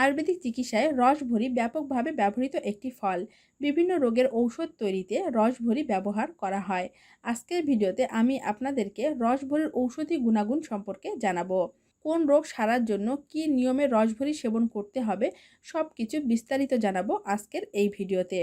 আয়ুর্বেদিক চিকিৎসায় রসভরি ব্যাপকভাবে ব্যবহৃত একটি ফল। বিভিন্ন রোগের ঔষধ তৈরিতে রসভরি ব্যবহার করা হয়। আজকের ভিডিওতে আমি আপনাদেরকে রসভরির ঔষধি গুণাগুণ সম্পর্কে জানাব। কোন রোগ সারার জন্য কি নিয়মে রসভরি সেবন করতে হবে সব কিছু বিস্তারিত জানাব আজকের এই ভিডিওতে।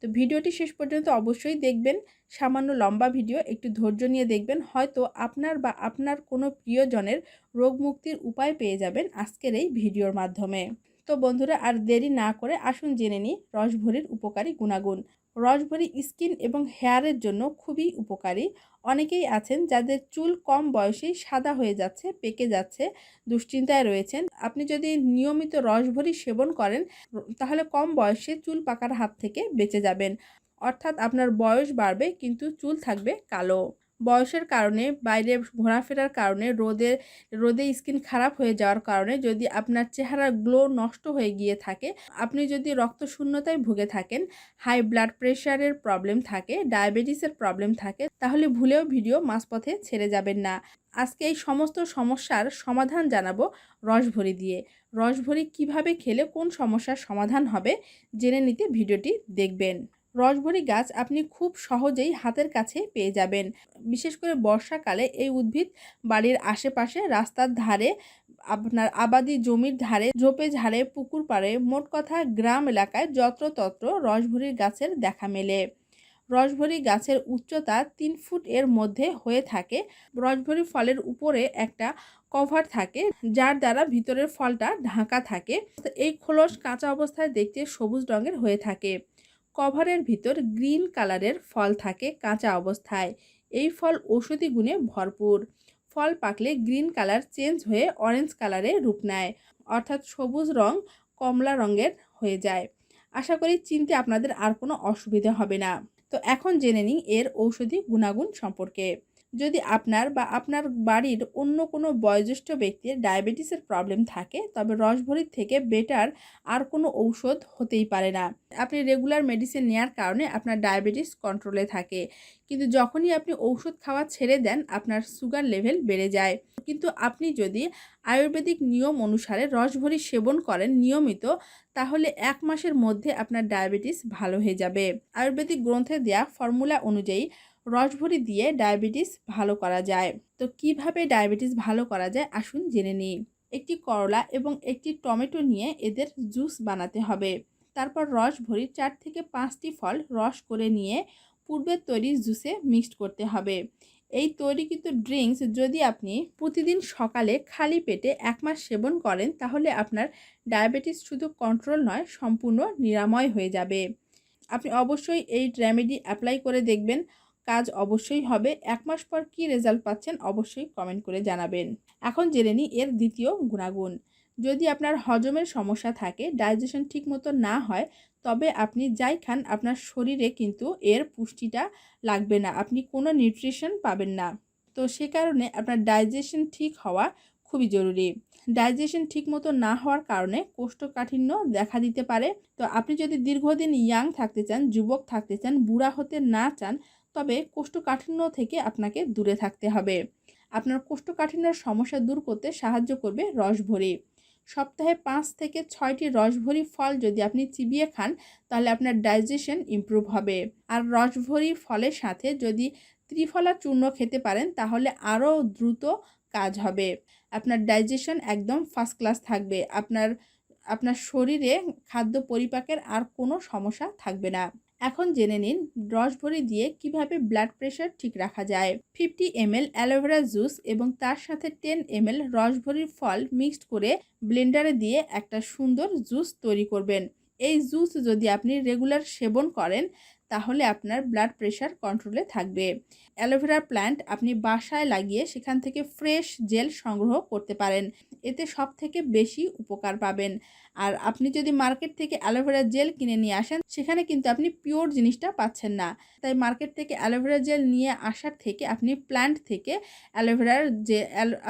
তো ভিডিওটি শেষ পর্যন্ত অবশ্যই দেখবেন। সামান্য লম্বা ভিডিও, একটু ধৈর্য নিয়ে দেখবেন। হয়তো আপনার বা আপনার কোনো প্রিয়জনের রোগ মুক্তির উপায় পেয়ে যাবেন আজকের এই ভিডিওর মাধ্যমে। তো বন্ধুরা আর দেরি না করে আসুন জেনে নিই রসভরির উপকারী গুণাগুণ। রসভরি স্কিন এবং হেয়ারের জন্য খুবই উপকারী। অনেকেই আছেন যাদের চুল কম বয়সেই সাদা হয়ে যাচ্ছে, পেকে যাচ্ছে, দুশ্চিন্তায় রয়েছেন। আপনি যদি নিয়মিত রসভরি সেবন করেন, তাহলে কম বয়সে চুল পাকার হাত থেকে বেঁচে যাবেন। অর্থাৎ আপনার বয়স বাড়বে, কিন্তু চুল থাকবে কালো। বয়সের কারণে, বাইরে ঘোরাফেরার কারণে, রোদে রোদে স্কিন খারাপ হয়ে যাওয়ার কারণে যদি আপনার চেহারার গ্লো নষ্ট হয়ে গিয়ে থাকে, আপনি যদি রক্ত শূন্যতায় ভুগে থাকেন, হাই ব্লাড প্রেশারের প্রবলেম থাকে, ডায়াবেটিসের প্রবলেম থাকে, তাহলে ভুলেও ভিডিও মাঝপথে ছেড়ে যাবেন না। আজকে এই সমস্ত সমস্যার সমাধান জানাব রসভরি দিয়ে। রসভরি কীভাবে খেলে কোন সমস্যার সমাধান হবে, জেনে নিতে ভিডিওটি দেখবেন। রসভরি গাছ আপনি খুব সহজেই হাতের কাছে পেয়ে যাবেন। বিশেষ করে বর্ষাকালে এই উদ্ভিদ বাড়ির আশেপাশে রাস্তার ধারে, আপনার আবাদি জমির ধারে, ঝোপে ঝাড়ে, পুকুর পাড়ে, মোট কথা গ্রাম এলাকায় যত্রতত্র রসভরির গাছের দেখা মেলে। রসভরি গাছের উচ্চতা তিন ফুট এর মধ্যে হয়ে থাকে। রসভরি ফলের উপরে একটা কভার থাকে, যার দ্বারা ভিতরের ফলটা ঢাকা থাকে। এই খোলস কাঁচা অবস্থায় দেখতে সবুজ রঙের হয়ে থাকে। কভারের ভিতর গ্রিন কালারের ফল থাকে কাঁচা অবস্থায়। এই ফল ঔষধি গুণে ভরপুর। ফল পাকলে গ্রিন কালার চেঞ্জ হয়ে অরেঞ্জ কালারে রূপ নেয়, অর্থাৎ সবুজ রং কমলা রঙের হয়ে যায়। আশা করি চিনতে আপনাদের আর কোনো অসুবিধা হবে না। তো এখন জেনে নিই এর ঔষধি গুণাগুণ সম্পর্কে। যদি আপনার বা আপনার বাড়ির অন্য কোনো বয়োজ্যেষ্ঠ ব্যক্তির ডায়াবেটিসের প্রবলেম থাকে, তবে রসভরির থেকে বেটার আর কোনো ঔষধ হতেই পারে না। আপনি রেগুলার মেডিসিন নেওয়ার কারণে আপনার ডায়াবেটিস কন্ট্রোলে থাকে। কিন্তু যখনই আপনি ঔষধ খাওয়া ছেড়ে দেন, আপনার সুগার লেভেল বেড়ে যায়। কিন্তু আপনি যদি আয়ুর্বেদিক নিয়ম অনুসারে রসভরি সেবন করেন নিয়মিত, তাহলে এক মাসের মধ্যে আপনার ডায়াবেটিস ভালো হয়ে যাবে। আয়ুর্বেদিক গ্রন্থে দেয়া ফর্মুলা অনুযায়ী রসভরি দিয়ে ডায়াবেটিস ভালো করা যায়। তো কীভাবে ডায়াবেটিস ভালো করা যায় আসুন জেনে নিই। একটি করলা এবং একটি টমেটো নিয়ে এদের জুস বানাতে হবে। তারপর রস ভরি চার থেকে পাঁচটি ফল রস করে নিয়ে পূর্বের তৈরি জুসে মিক্সড করতে হবে। এই তৈরিকৃত ড্রিঙ্কস যদি আপনি প্রতিদিন সকালে খালি পেটে এক মাস সেবন করেন, তাহলে আপনার ডায়াবেটিস শুধু কন্ট্রোল নয়, সম্পূর্ণ নিরাময় হয়ে যাবে। আপনি অবশ্যই এই রেমেডি অ্যাপ্লাই করে দেখবেন। কাজ অবশ্যই হবে। এক মাস পর কি রেজাল্ট পাচ্ছেন অবশ্যই কমেন্ট করে জানাবেন। এখন জেনে নিই এর দ্বিতীয় গুণাগুণ। যদি আপনার হজমের সমস্যা থাকে ডাইজেশন ঠিক মতো না হয়, তবে আপনি যাই খান, আপনার শরীরে কিন্তু এর পুষ্টিটা লাগবে না। আপনি কোনো নিউট্রিশন পাবেন না। তো সে কারণে আপনার ডাইজেশন ঠিক হওয়া খুবই জরুরি। ডাইজেশন ঠিক মতো না হওয়ার কারণে কোষ্ঠকাঠিন্য দেখা দিতে পারে। তো আপনি যদি দীর্ঘদিন ইয়াং থাকতে চান, যুবক থাকতে চান, বুড়া হতে না চান তবে কোষ্ঠকাঠিন্য থেকে আপনাকে দূরে থাকতে হবে। আপনার কোষ্ঠকাঠিন্যর সমস্যা দূর করতে সাহায্য করবে রসভরি। সপ্তাহে পাঁচ থেকে ছয়টি রসভরি ফল যদি আপনি চিবিয়ে খান, তাহলে আপনার ডাইজেশন ইম্প্রুভ হবে। আর রসভরি ফলের সাথে যদি ত্রিফলা চূর্ণ খেতে পারেন, তাহলে আরও দ্রুত কাজ হবে। আপনার ডাইজেশন একদম ফার্স্ট ক্লাস থাকবে। আপনার আপনার শরীরে খাদ্য পরিপাকের আর কোনো সমস্যা থাকবে না। এখন জেনে নিন রসভরি দিয়ে কীভাবে ব্লাড প্রেশার ঠিক রাখা যায়। Fifty ml aloe vera juice juice এবং তার সাথে টেন এম এল রসভরির ফল মিক্সড করে ব্লেন্ডারে দিয়ে একটা সুন্দর জুস তৈরি করবেন। এই জুস যদি আপনি রেগুলার সেবন করেন তাহলে আপনার ব্লাড প্রেশার কন্ট্রোলে থাকবে। অ্যালোভেরা প্ল্যান্ট আপনি বাসায় লাগিয়ে সেখান থেকে ফ্রেশ জেল সংগ্রহ করতে পারেন। এতে সব থেকে বেশি উপকার পাবেন। আর আপনি যদি মার্কেট থেকে অ্যালোভেরা জেল কিনে নিয়ে আসেন, সেখানে কিন্তু আপনি পিওর জিনিসটা পাচ্ছেন না। তাই মার্কেট থেকে অ্যালোভেরা জেল নিয়ে আসার থেকে আপনি প্ল্যান্ট থেকে অ্যালোভেরার যে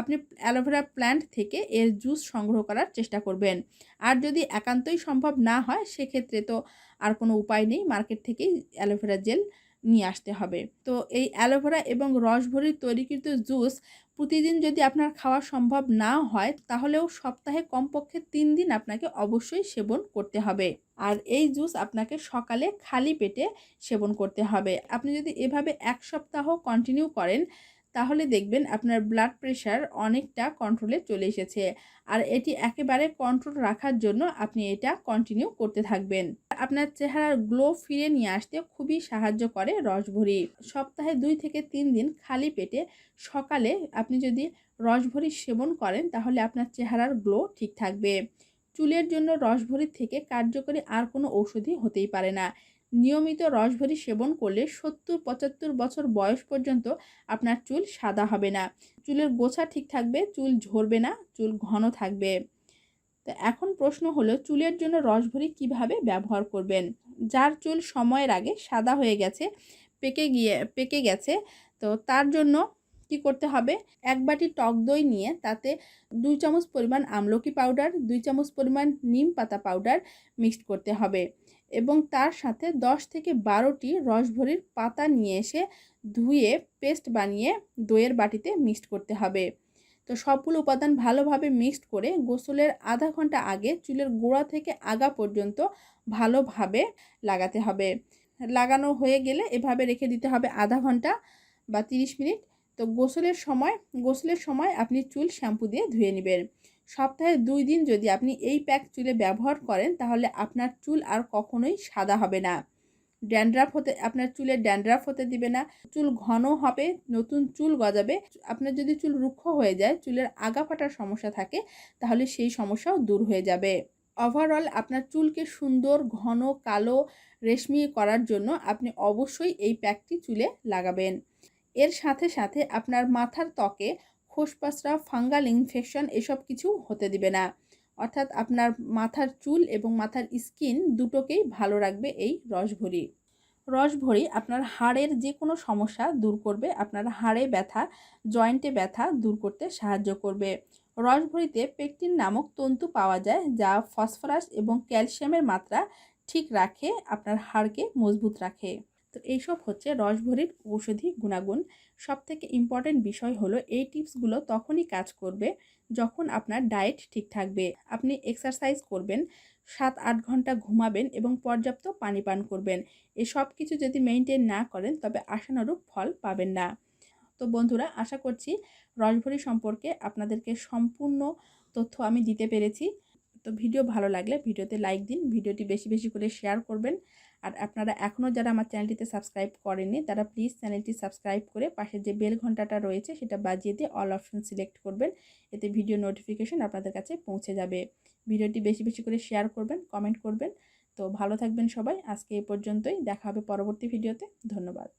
আপনি অ্যালোভেরা প্ল্যান্ট থেকে এর জুস সংগ্রহ করার চেষ্টা করবেন। আর যদি একান্তই সম্ভব না হয়, সেক্ষেত্রে তো আর কোনো উপায় নেই, মার্কেট থেকেই অ্যালোভেরা জেল নিয়ে আসতে হবে। তো এই অ্যালোভেরা এবং রসভরির তৈরিকৃত জুস প্রতিদিন যদি আপনার খাওয়া সম্ভব না হয়, তাহলেও সপ্তাহে কমপক্ষে তিন দিন আপনাকে অবশ্যই সেবন করতে হবে। আর এই জুস আপনাকে সকালে খালি পেটে সেবন করতে হবে। আপনি যদি এভাবে এক সপ্তাহ কন্টিনিউ করেন, তাহলে দেখবেন আপনার ব্লাড প্রেশার অনেকটা কন্ট্রোলে চলে এসেছে। আর এটি একেবারে কন্ট্রোল রাখার জন্য আপনি এটা কন্টিনিউ করতে থাকবেন। আপনার চেহারার গ্লো ফিরে নিয়ে আসতে খুবই সাহায্য করে রসভরি। সপ্তাহে দুই থেকে তিন দিন খালি পেটে সকালে আপনি যদি রসভরি সেবন করেন, তাহলে আপনার চেহারার গ্লো ঠিক থাকবে। চুলের জন্য রসভরির থেকে কার্যকরী আর কোনো ঔষধি হতেই পারে না। নিয়মিত রসভরি সেবন করলে সত্তর পঁচাত্তর বছর বয়স পর্যন্ত আপনার চুল সাদা হবে না। চুলের গোছা ঠিক থাকবে, চুল ঝরবে না, চুল ঘন থাকবে। তো এখন প্রশ্ন হলো, চুলের জন্য রসভরি কীভাবে ব্যবহার করবেন? যার চুল সময়ের আগে সাদা হয়ে গেছে, পেকে গিয়ে, পেকে গেছে, তো তার জন্য কি করতে হবে? এক বাটি টক দই নিয়ে তাতে দুই চামচ পরিমাণ আমলকি পাউডার, দুই চামচ পরিমাণ নিম পাতা পাউডার মিক্সড করতে হবে এবং তার সাথে দশ থেকে বারোটি রসভরির পাতা নিয়ে এসে ধুয়ে, পেস্ট বানিয়ে দইয়ের বাটিতে মিক্সড করতে হবে। তো সবগুলো উপাদান ভালোভাবে মিক্সড করে গোসলের আধা ঘণ্টা আগে চুলের গোড়া থেকে আগা পর্যন্ত ভালোভাবে লাগাতে হবে। লাগানো হয়ে গেলে এভাবে রেখে দিতে হবে আধা ঘণ্টা বা তিরিশ মিনিট। তো গোসলের সময় গোসলের সময় আপনি চুল শ্যাম্পু দিয়ে ধুয়ে নেবেন। সপ্তাহে দুই দিন যদি আপনি এই প্যাক চুলে ব্যবহার করেন তাহলে আপনার চুল আর কখনোই সাদা হবে না। ড্যান্ড্রাফ হতে, আপনার চুলে ড্যান্ড্রাফ হতে দিবে না। চুল ঘন হবে, নতুন চুল গজাবে। আপনার যদি চুল রুক্ষ হয়ে যায়, চুলের আগা ফাটার সমস্যা থাকে, তাহলে সেই সমস্যাও দূর হয়ে যাবে। ওভারঅল আপনার চুলকে সুন্দর, ঘন, কালো, রেশমি করার জন্য আপনি অবশ্যই এই প্যাকটি চুলে লাগাবেন। এর সাথে সাথে আপনার মাথার ত্বকে খোসপাসরা, ফাঙ্গাল ইনফেকশন এসব কিছু হতে দিবে না। অর্থাৎ আপনার মাথার চুল এবং মাথার স্কিন দুটোকেই ভালো রাখবে এই রসভরি। রসভরি আপনার হাড়ের যে কোনো সমস্যা দূর করবে, আপনার হাড়ে ব্যথা, জয়েন্টে ব্যথা দূর করতে সাহায্য করবে। রসভরিতে পেকটিন নামক তন্তু পাওয়া যায় যা ফসফরাস এবং ক্যালসিয়ামের মাত্রা ঠিক রাখে, আপনার হাড়কে মজবুত রাখে। তো এইসব হচ্ছে রসভরির ঔষধি গুণাগুণ। সব থেকে ইম্পর্টেন্ট বিষয় হলো এই টিপসগুলো তখনই কাজ করবে যখন আপনার ডায়েট ঠিক থাকবে। আপনি এক্সারসাইজ করবেন, সাত আট ঘণ্টা ঘুমাবেন এবং পর্যাপ্ত পানি পান করবেন। এসব কিছু যদি মেনটেন না করেন তবে আশানুরূপ ফল পাবেন না। তো বন্ধুরা, আশা করছি রসভরি সম্পর্কে আপনাদেরকে সম্পূর্ণ তথ্য আমি দিতে পেরেছি। তো ভিডিও ভালো লাগলে ভিডিওতে লাইক দিন, ভিডিওটি বেশি বেশি করে শেয়ার করবেন। আর আপনারা এখনও যারা আমার চ্যানেলটিতে সাবস্ক্রাইব করেননি, তারা প্লিজ চ্যানেলটি সাবস্ক্রাইব করে পাশে যে বেল ঘন্টাটা রয়েছে সেটা বাজিয়ে দিয়ে অল অপশন সিলেক্ট করবেন। এতে ভিডিও নোটিফিকেশন আপনাদের কাছে পৌঁছে যাবে। ভিডিওটি বেশি বেশি করে শেয়ার করবেন কমেন্ট করবেন। তো ভালো থাকবেন সবাই। আজকে এই পর্যন্তই। দেখা হবে পরবর্তী ভিডিওতে ধন্যবাদ।